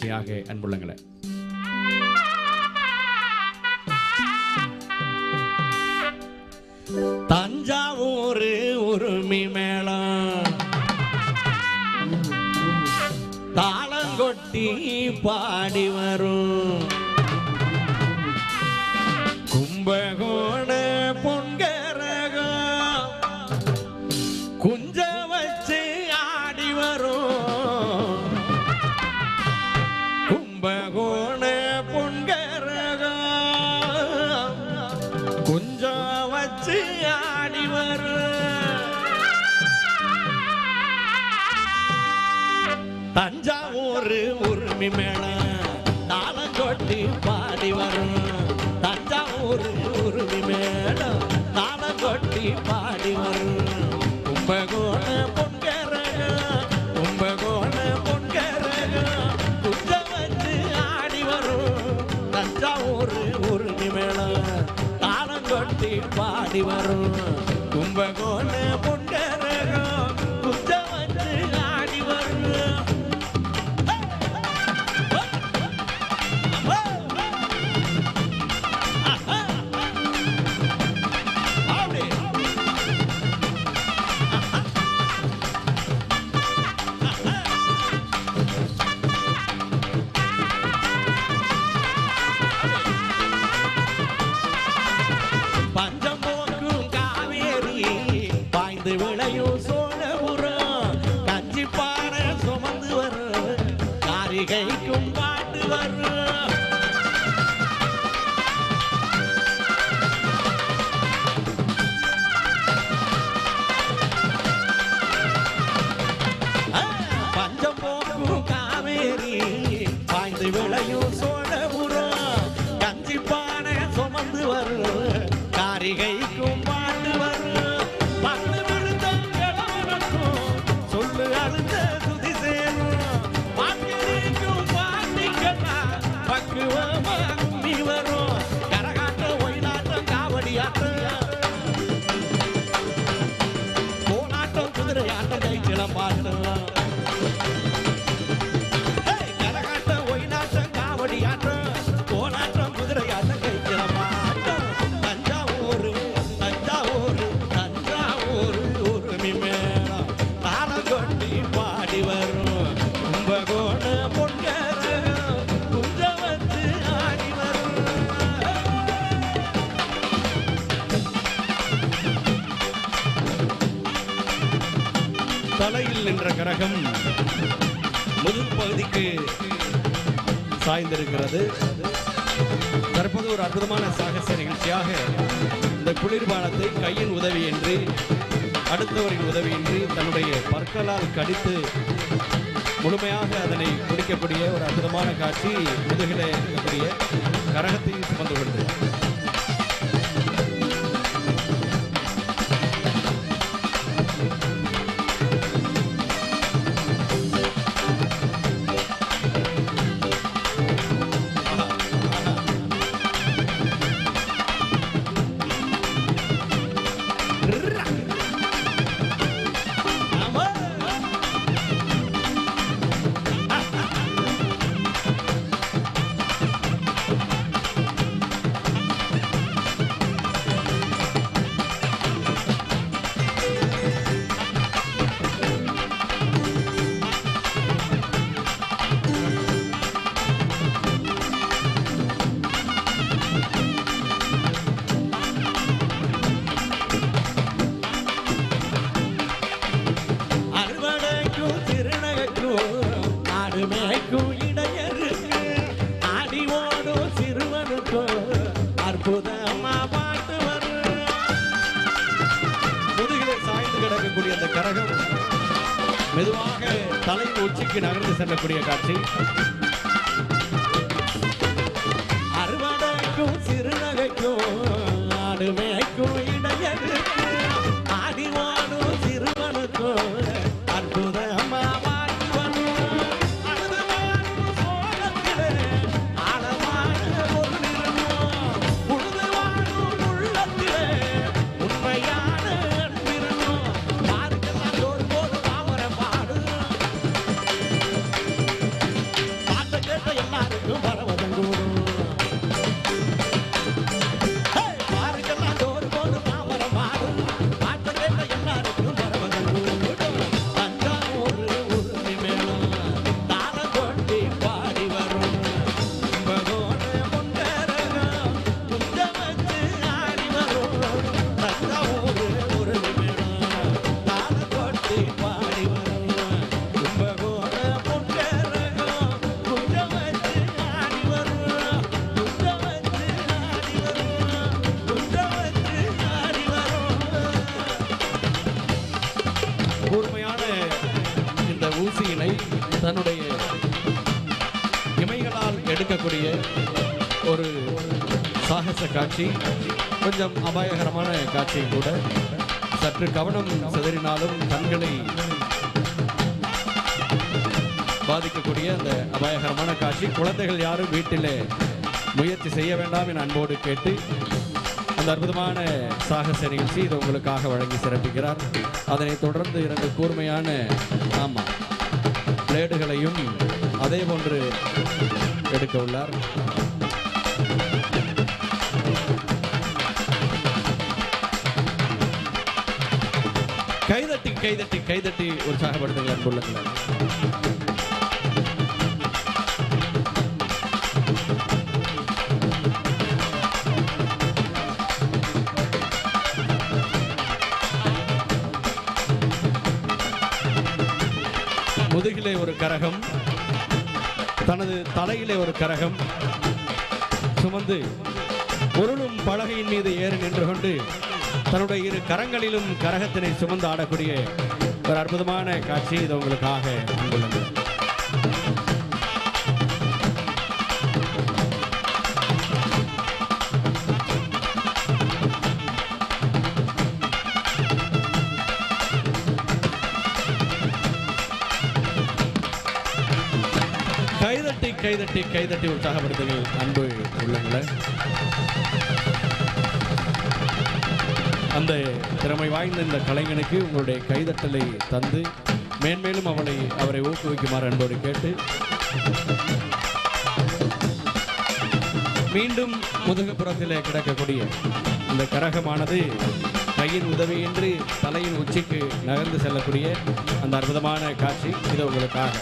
நிகழ்ச்சியாக அன்புள்ளங்களை. தஞ்சாவூர் உருமி மேளம். தாளங்கொட்டி பாடி வரும். கும்பகோ கும்பகோண பொன்கரகம் குஞ்சம் வச்சு ஆடி வரும் தஞ்சாவூர் உரிமை மேளம் தாளங்கொட்டி பாடி வரும் தஞ்சாவூர் உரிமை மேளம் தாளங்கொட்டி பாடி வரும் பாடி காரிகைக்கும் பாட்டு வரும். தாளம் பாடி வரும் கும்பகோண குஞ்ச வந்து ஆடி வரும் தலையில் நின்ற கரகம் முதுகு பகுதிக்கு சாய்ந்திருக்கிறது. தற்போது ஒரு அற்புதமான சாகச நிகழ்ச்சியாக இந்த குளிர்பானத்தை கையின் உதவி என்று அடுத்தவரின் உதவியின்றி தன்னுடைய பற்களால் கடித்து முழுமையாக அதனை குடிக்கக்கூடிய ஒரு அற்புதமான காட்சி முதுகிலே இருக்கக்கூடிய கரகத்தை சுமந்து கொண்டு கிடக்கக்கூடிய அந்த கரகம் மெதுவாக தலையின் உச்சிக்கு நகர்ந்து செல்லக்கூடிய காட்சி. இருக்கக்கூடிய ஒரு சாகச காட்சி கொஞ்சம் அபாயகரமான காட்சி கூட. சற்று கவனம் சிதறினாலும் கண்களை பாதிக்கக்கூடிய அந்த அபாயகரமான காட்சி. குழந்தைகள் யாரும் வீட்டிலே முயற்சி செய்ய வேண்டாம் என அன்போடு கேட்டு அந்த அற்புதமான சாகச நிகழ்ச்சி இது உங்களுக்காக வழங்கி சிறப்பிக்கிறார். அதனைத் தொடர்ந்து இரண்டு கூர்மையான ஆமாம் பிளேடுகளையும் அதே போன்று எடுக்க உள்ளார். கைதட்டி கைதட்டி கைதட்டி உற்சாகப்படுத்துங்க அன்புள்ளங்களை முதுகிலே ஒரு கரகம். தனது தலையிலே ஒரு கரகம் சுமந்து பொருளும் பலகையின் மீது ஏறி நின்று கொண்டு தன்னுடைய இரு கரங்களிலும் கரகத்தினை சுமந்து ஆடக்கூடிய ஒரு அற்புதமான காட்சி இது உங்களுக்காக. அங்குள்ளது கைதட்டி கைதட்டி கைதட்டி உற்சாகப்படுத்துங்கள் அன்பு உள்ளங்களை. அந்த திறமை வாய்ந்த இந்த கலைஞனுக்கு உங்களுடைய கைதட்டலை தந்து மேன்மேலும் அவளை அவரை ஊக்குவிக்குமாறு அன்போடு கேட்டு மீண்டும் முதுகுப்புறத்தில் கிடக்கக்கூடிய இந்த கரகமானது கையின் உதவியின்றி தலையின் உச்சிக்கு நகர்ந்து செல்லக்கூடிய அந்த அற்புதமான காட்சி இது உங்களுக்காக.